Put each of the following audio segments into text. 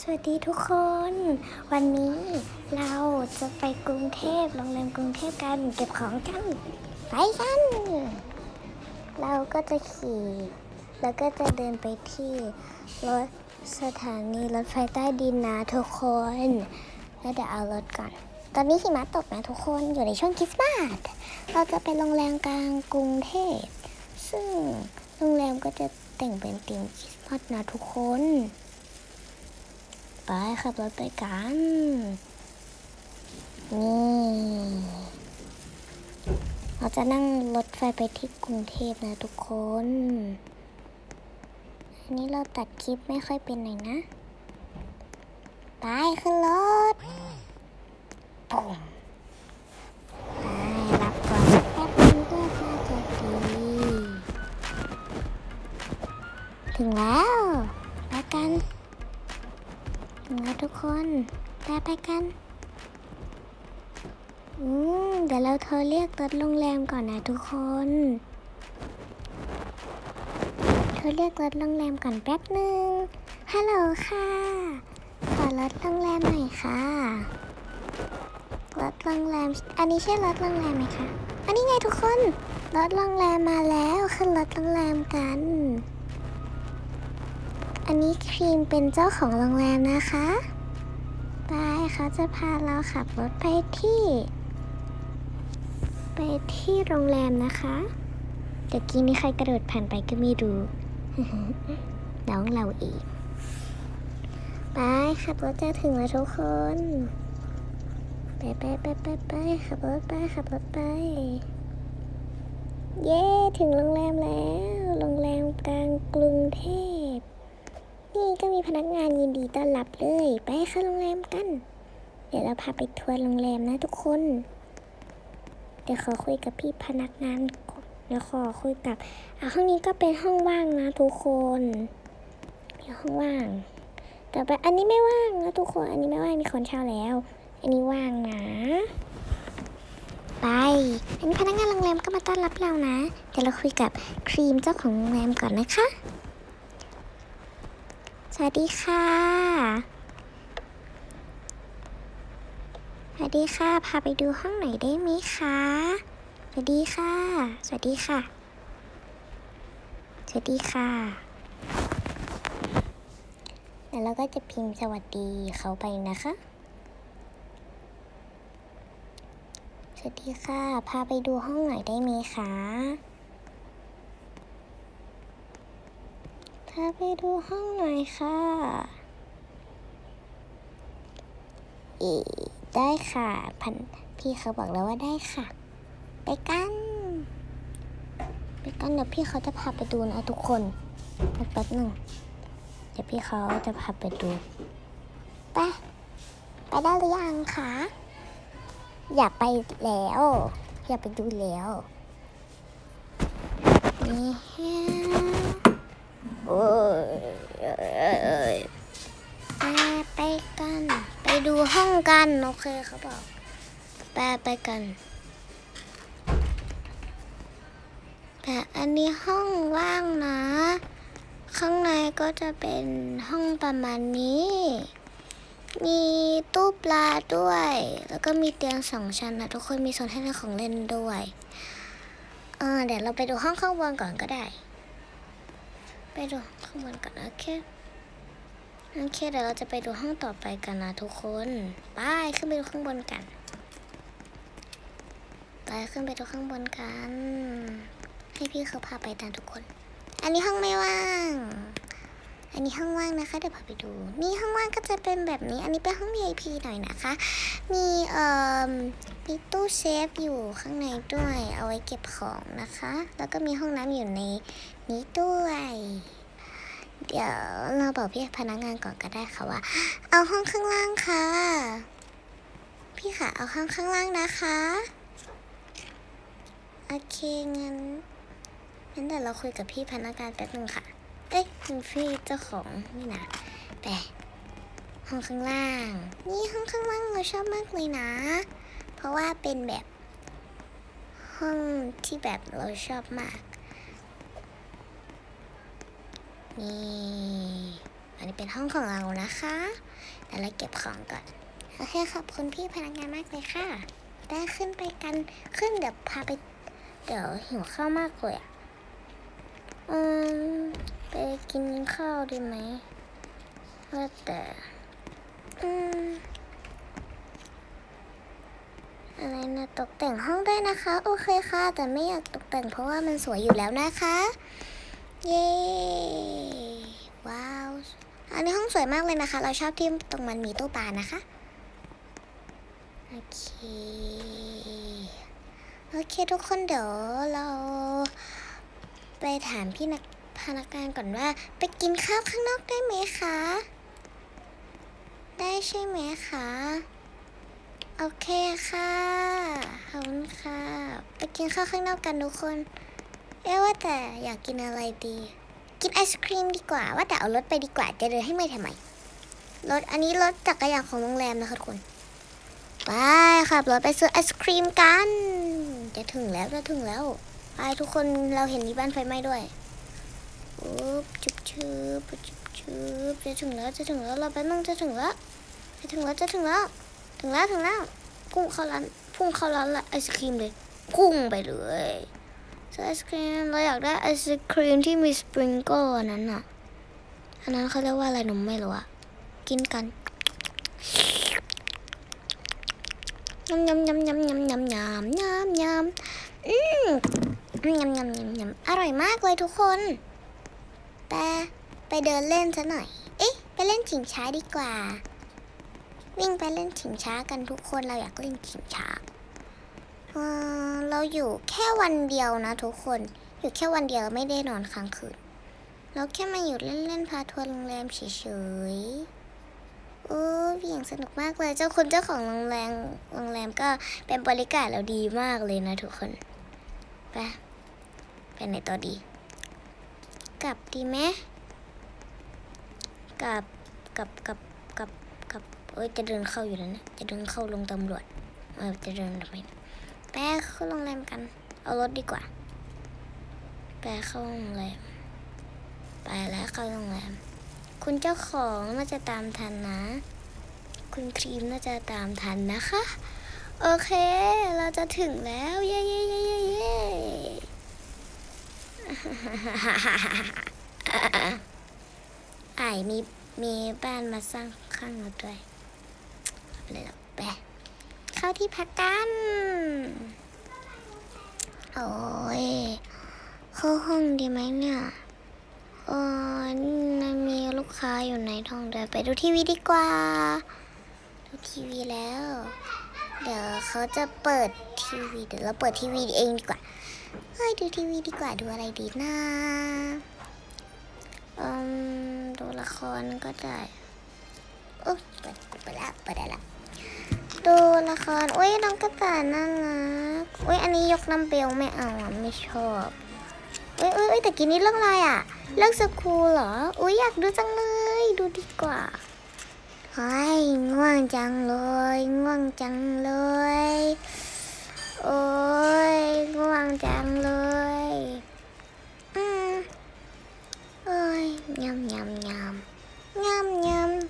สวัสดีทุกคน วันนี้เราจะไปกรุงเทพโรงแรมกรุงเทพกันเก็บของกันไปกันเราก็จะขี่ แล้วก็จะเดินไปที่รถสถานีรถไฟใต้ดินนะทุกคน แล้วเดี๋ยวเอารถก่อน ตอนนี้หิมะตกนะทุกคนอยู่ในช่วงคริสต์มาสเราจะไปโรงแรมกลางกรุงเทพ ซึ่งโรงแรมก็จะแต่งเป็นธีมคริสต์มาสนะทุกคน ไปขับรถไปกัน นี่เราจะนั่งรถไฟไปที่กรุงเทพนะทุกคน อันนี้เราตัดคลิปไม่ค่อยเป็นหน่อยนะ ไปขึ้นรถปุ่มไปรับก่อนแป๊บนึงก็น่าจะดีถึงแล้ว คนไปไปกัน อืม เดี๋ยวเราโทรเรียกรถโรงแรมก่อนนะทุกคน โทรเรียกรถโรงแรมก่อนแป๊บหนึ่งฮัลโหลค่ะ ขอรถโรงแรมหน่อยค่ะ รถโรงแรม อันนี้ใช่รถโรงแรมไหมคะ อันนี้ไงทุกคน รถโรงแรมมาแล้วขึ้นรถโรงแรมกันอันนี้ครีมเป็นเจ้าของโรงแรมนะคะ ไปเขาจะพาเราขับรถไปที่ ไปที่โรงแรมนะคะเดี๋ยวกี้นี้ใครกระโดดผ่านไปก็ไม่รู้น้องเราเองไปขับรถจะถึงแล้วทุกคน ไปไปไปไปไปขับรถไปขับรถไป เย้ ถึงโรงแรมแล้ว โรงแรมกลางกรุงเทพ นี่ก็มีพนักงานยินดีต้อนรับเลย ไปเข้าโรงแรมกัน เดี๋ยวเราพาไปทัวร์โรงแรมนะทุกคน เดี๋ยวขอคุยกับพี่พนักงานก่อนเดี๋ยวขอคุยกับอะห้องนี้ก็เป็นห้องว่างนะทุกคนเป็นห้องว่าง แต่ไปอันนี้ไม่ว่างนะทุกคน อันนี้ไม่ว่างมีคนเช่าแล้ว อันนี้ว่างนะ ไป อันนี้พนักงานโรงแรมก็มาต้อนรับเรานะ เดี๋ยวเราคุยกับครีมเจ้าของโรงแรมก่อนนะคะ สวัสดีค่ะ สวัสดีค่ะ พาไปดูห้องไหนได้ไหมคะ สวัสดีค่ะ สวัสดีค่ะ สวัสดีค่ะ แล้วเราก็จะพิมพ์สวัสดีเขาไปนะคะ สวัสดีค่ะ พาไปดูห้องไหนได้ไหมคะาไปดูห้องหน่อยค่ะอีได้ค่ะ พันพี่เขาบอกแล้วว่าได้ค่ะ ไปกัน ไปกันเดี๋ยวพี่เขาจะพาไปดูนะทุกคนแป๊บหนึ่งเดี๋ยวพี่เขาจะพาไปดู ไป ไปได้หรือยังคะ อย่าไปแล้ว อย่าไปดูแล้วนี่ โอ้ยไปไปกัน ไปดูห้องกัน โอเคเขาบอกไปไปกันแต่อันนี้ห้องว่างนะ ข้างในก็จะเป็นห้องประมาณนี้ มีตู้ปลาด้วย แล้วก็มีเตียงสองชั้นนะทุกคนมีโซนให้เล่นของเล่นด้วย เออเดี๋ยวเราไปดูห้องข้างบนก่อนก็ได้ ไปดูข้างบนก่อนโอเคโอเคเดี๋ยวเราจะไปดูห้องต่อไปกันนะทุกคนไปขึ้นไปดูข้างบนกันไปขึ้นไปดูข้างบนกัน ให้พี่เขาพาไปตามทุกคน อันนี้ห้องไม่ว่าง อันนี้ห้องว่างนะคะ เดี๋ยวพาไปดู นี่ห้องว่างก็จะเป็นแบบนี้ อันนี้เป็นห้อง VIP หน่อยนะคะ มีเอ่อมีตู้เซฟอยู่ข้างในด้วย เอาไว้เก็บของนะคะ แล้วก็มีห้องน้ำอยู่ในนี้ด้วย เดี๋ยวเราบอกพี่พนักงานก่อนก็ได้ค่ะว่า เอาห้องข้างล่างค่ะ พี่ค่ะเอาห้องข้างล่างนะคะโอเคงั้นงั้นเดี๋ยวเราคุยกับพี่พนักงานแป๊บนึงค่ะ อ้ยคุณพี่เจ้าของนี่นะไปห้องข้างล่าง นี่ห้องข้างล่างเราชอบมากเลยนะ เพราะว่าเป็นแบบห้องที่แบบเราชอบมากนี่ไปนนี้เป็นห้องของเรานะคะเดี๋ยวเราเก็บของก่อนโอเคขอบคุณพี่พนักงานมากเลยค่ะ ได้ขึ้นไปกันขึ้นเดี๋ยวพาไป เดี๋ยวหิวข้าวมากเลยอะ อืมไปกินข้าวดีไหมว่าแต่อืมอะไรนะตกแต่งห้องได้นะคะ โอเคค่ะ แต่ไม่อยากตกแต่งเพราะว่ามันสวยอยู่แล้วนะคะ เย้ว้าวอันนี้ห้องสวยมากเลยนะคะ เราชอบที่ตรงมันมีตู้ปลานะคะโอเคโอเคทุกคนเดี๋ยวเรา ไปถามพี่นักพนักงานก่อนว่า ไปกินข้าวข้างนอกได้ไหมคะ ได้ใช่ไหมคะ โอเคค่ะขอบคุณค่ะ ไปกินข้าวข้างนอกกันทุกคน เอ๊ว่าแต่อยากกินอะไรดี กินไอศครีมดีกว่า ว่าแต่เอารถไปดีกว่าจะเดินให้ไม่ทำไมรถอันนี้รถจักรยานของโรงแรมนะคะทุกคนไปขับรถไปซื้อไอศครีมกัน จะถึงแล้วจะถึงแล้ว ไปทุกคนเราเห็นมีบ้านไฟไหม้ด้วยอุ๊บจุบชุบจุบชุบจะถึงแล้วจะถึงแล้วเราไปมั่งจะถึงแล้วจะถึงแล้วจะถึงแล้ว ถึงแล้วถึงแล้วพุ่งเข้าร้านพุ่งเข้าร้านละไอศครีมเลย พุ่งไปเลยซื้อไอศครีมเราอยากได้ไอศครีมที่มีสปริงเกิลอันนั้นอะอันนั้นเขาเรียกว่าอะไรหนูไม่รู้อะกินกันยำยำยำยำยำยำยำยำยำอืม ยำยำยำยำยำอร่อยมากเลยทุกคนแต่ไปเดินเล่นซะหน่อย เอ๊ะ ไปเล่นชิงช้าดีกว่า วิ่งไปเล่นชิงช้ากันทุกคนเราอยากเล่นชิงช้าเราอยู่แค่วันเดียวนะทุกคน อยู่แค่วันเดียวไม่ได้นอนค้างคืน เราแค่มาอยู่เล่นๆพาทัวร์โรงแรมเฉยๆโอ้เพียงสนุกมากเลย เจ้าคนเจ้าของโรงแรม โรงแรมก็เป็นบริการเราดีมากเลยนะทุกคน ไป ไปไหนต่อดี กลับดีไหมกลับกลับกลับกลับกลับเอ้ยจะเดินเข้าอยู่แล้วนี่ยจะเดินเข้าลงตำรวจเออจะเดินทำไมไปเข้าโรงแรมกัน เอารถดีกว่าไปเข้าโรงแรมไปแล้วเข้าโรงแรมคุณเจ้าของน่าจะตามทันนะ คุณครีมน่าจะตามทันนะคะ โอเค เราจะถึงแล้ว เย้เย้เย้เย้เย้ ไอ้มีมีบ้านมาสร้างข้างเราด้วยเอาเลยหรอกไปเข้าที่พักกัน โอ้ยเข้าห้องดีไหมเนี่ยเออนี่มีลูกค้าอยู่ในท้องเดินไปดูทีวีดีกว่า ดูทีวีแล้ว เดี๋ยวเขาจะเปิดทีวี เดี๋ยวเราเปิดทีวีเองดีกว่า เฮ้ยดูทีวีดีกว่าดูอะไรดีนะอืมดูละครก็ได้โอ้ยเปิดเปิดละเปิดได้ละดูละครอุ้ยน้องกระต่ายน่ารักอุ้ยอันนี้ยกน้ำเบลไม่เอาอะไม่ชอบอุ้ยอุ้ยอุ้ยแต่กินนี่เรื่องอะไรอะเรื่องสกูเหรออุ้ยอยากดูจังเลยดูดีกว่าเฮ้ยง่วงจังเลย ง่วงจังเลย โอ้ยง่วงจังเลยอืมโอ้ยยำยำยำยำยำ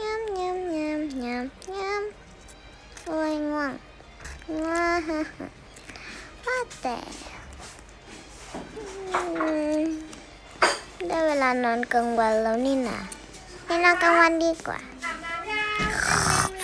ยำยำยำยำยำโอ้ยง่วงง่วงว่าแต่อืมได้เวลานอนกลางวันแล้วนี่นะไปนอนกลางวันดีกว่า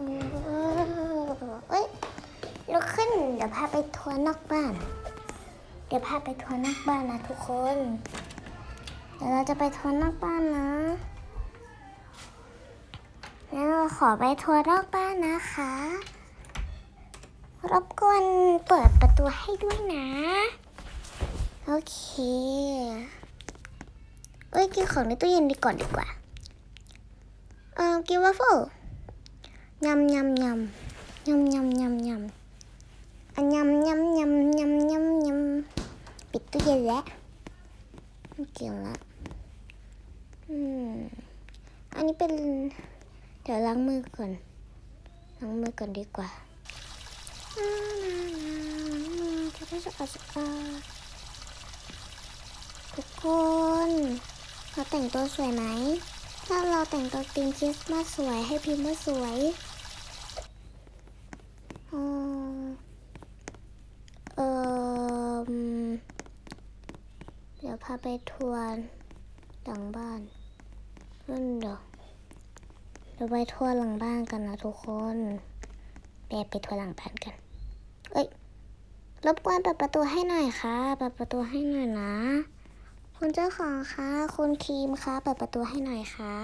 เอ้ยลุกขึ้น เดี๋ยวพาไปทัวร์นอกบ้าน เดี๋ยวพาไปทัวร์นอกบ้านนะทุกคน เดี๋ยวเราจะไปทัวร์นอกบ้านนะงั้นเราขอไปทัวร์นอกบ้านนะคะ รบกวนเปิดประตูให้ด้วยนะ โอเคเอ้ยกินของในตู้เย็นดีก่อนดีกว่า เออกินวาฟเฟิล ยำยำยำยำยำยำยำอันยำยำยำยำยำยำปิดตู้เย็นแล้วไม่เกี่ยวละอืมอันนี้เป็น เดี๋ยวล้างมือก่อนล้างมือก่อนดีกว่าจะได้สะอาดสะอาดทุกคนเราแต่งตัวสวยไหม ถ้าเราแต่งตัวธีมคริสต์มาสสวยให้พิมพ์ว่าสวยอ๋อเออเดี๋ยวพา ไปทวร์หลังบ้านนั่นเดี๋ยวเดี๋ยวไปทวร์หลังบ้านกันนะทุกคนไปไปทวร์หลังบ้านกัน เอ้ย รบกวนเปิดประตูให้หน่อยค่ะเปิดประตูให้หน่อยนะ คุณเจ้าของคะคุณครีมคะเปิดประตูให้หน่อยค่ะ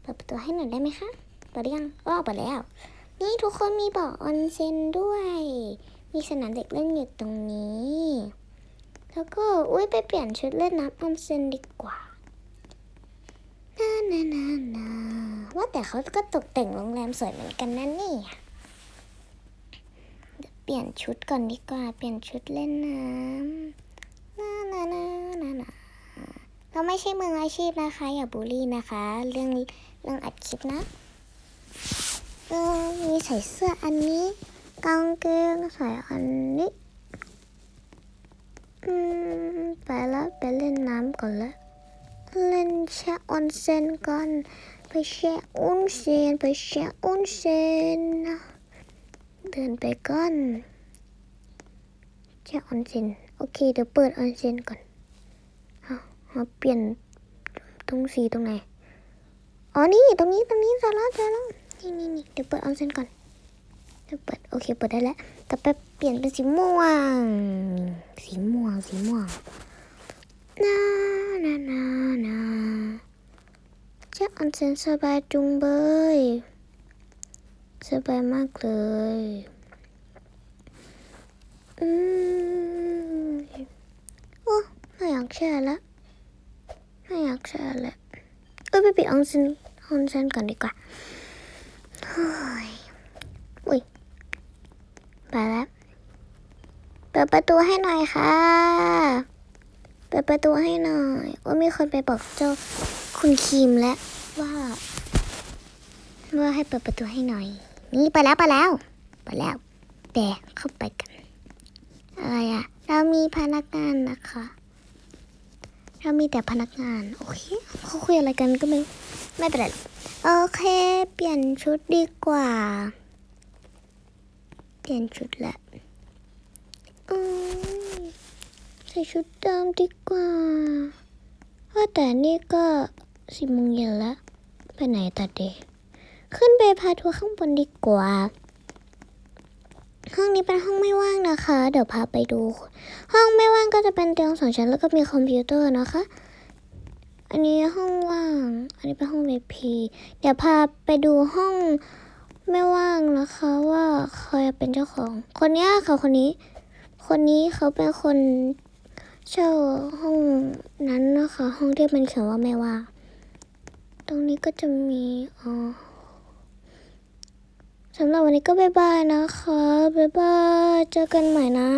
เปิดประตูให้หน่อยได้ไหมคะเปิดหรือยังอ๋อเปิดแล้ว นี่ทุกคนมีบ่อออนเซ็นด้วย มีสนามเด็กเล่นอยู่ตรงนี้ แล้วก็อุ้ยไปเปลี่ยนชุดเล่นน้ำออนเซนดีกว่านานานานาว่าแต่เขาก็ตกแต่งโรงแรมสวยเหมือนกันนะนี่เดี๋ยวเปลี่ยนชุดก่อนดีกว่า เปลี่ยนชุดเล่นน้ำนานานานานาเราไม่ใช่มืออาชีพนะคะ อย่าบูลลี่นะคะ เรื่องเรื่องอัดคลิปนะเออมีใส่เสื้ออันนี้กางเกงใส่อันนี้ ไปแล้วไปเล่นน้ำก่อนละเล่นแช่ออนเซ็นก่อนไปแช่ออนเซ็นไปแช่ออนเซ็นเดินไปก่อนแช่ออนเซ็นโอเคเดี๋ยวเปิดออนเซ็นก่อนเอามาเปลี่ยนตรงสีตรงไหนอ๋อนี่ตรงนี้ตรงนี้เจอแล้วเจอแล้วนี่นี่นี่เดี๋ยวเปิดออนเซ็นก่อนเดี๋ยวเปิดโอเคเปิดได้แล้วต่อไป เปลี่ยนเป็นสีม่วง สีม่วง สีม่วงนานานานาแช่ออนเซนสบายจุงเบย สบายมากเลย อืมโอ้ไม่อยากแช่แล้วไม่อยากแช่แล้วเอ้ยไปปิดออนเซนออนเซนก่อนดีกว่าเฮ้ยอุ้ยไปแล้ว ปิดประตูให้หน่อยค่ะ เปิดประตูให้หน่อย ว่ามีคนไปบอกเจ้าคุณคีมแล้วว่า ว่าให้เปิดประตูให้หน่อย นี่ไปแล้วไปแล้วไปแล้ว แต่เข้าไปกัน อะไรอะเรามีพนักงานนะคะ เรามีแต่พนักงาน โอเคเขาคุยอะไรกันก็ไม่ไม่เป็นไรโอเค เปลี่ยนชุดดีกว่า เปลี่ยนชุดละ ใส่ชุดเดิมดีกว่าว่าแต่นี่ก็สิบโมงเย็นแล้ว ไปไหนตัดเดขึ้นไปพาทัวร์ข้างบนดีกว่า ห้องนี้เป็นห้องไม่ว่างนะคะ เดี๋ยวพาไปดู ห้องไม่ว่างก็จะเป็นเตียงสองชั้นแล้วก็มีคอมพิวเตอร์นะคะ อันนี้ห้องว่าง อันนี้เป็นห้อง VIP เดี๋ยวพาไปดูห้องไม่ว่างนะคะว่าใครเป็นเจ้าของ คนนี้ค่ะคนนี้ คนนี้เขาเป็นคนเช่าห้องนั้นนะคะ ห้องที่มันเขียนว่าไม่ว่า ตรงนี้ก็จะมีอ๋อสำหรับวันนี้ก็บ๊ายบายนะคะ บ๊ายบาย เจอกันใหม่นะ